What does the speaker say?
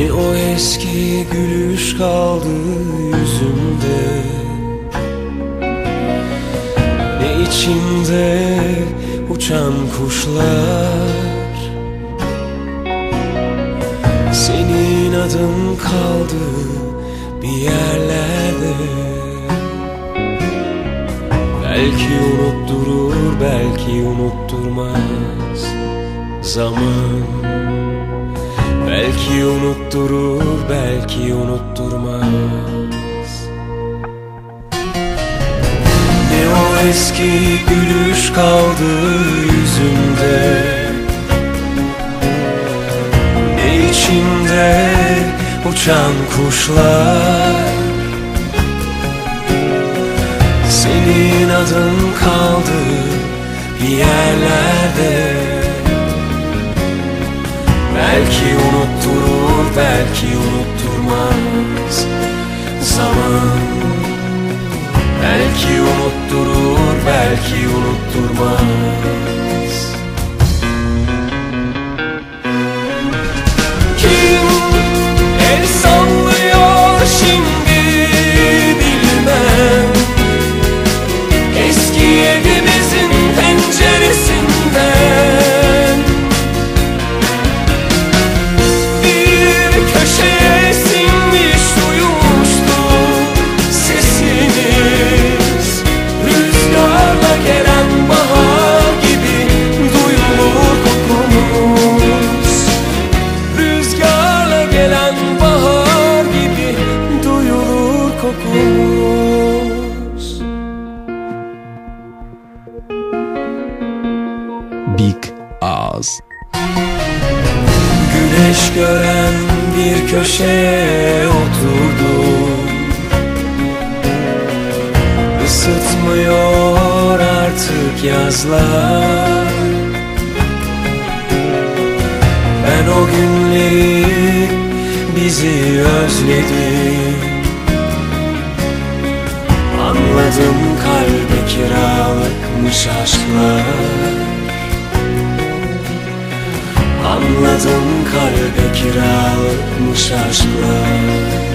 Ne o eski gülüş kaldı yüzümde. Ne içimde uçan kuşlar. Senin adın kaldı bir yerlerde. Belki unutturur belki unutturmaz Zaman Belki unutturur belki unutturmaz. Ne o eski gülüş kaldı yüzümde? Ne içimde uçan kuşlar? Senin adın kaldı yerlerde. Belki unutturur Belki unutturur belki unutturmaz. Kim el Big Ağız Güneş gören bir köşeye oturdum. Isıtmıyor artık yazlar. Ben o günleri bizi özledim kiralıkmış aşklar. Anladım kalbe kiralıkmış aşklar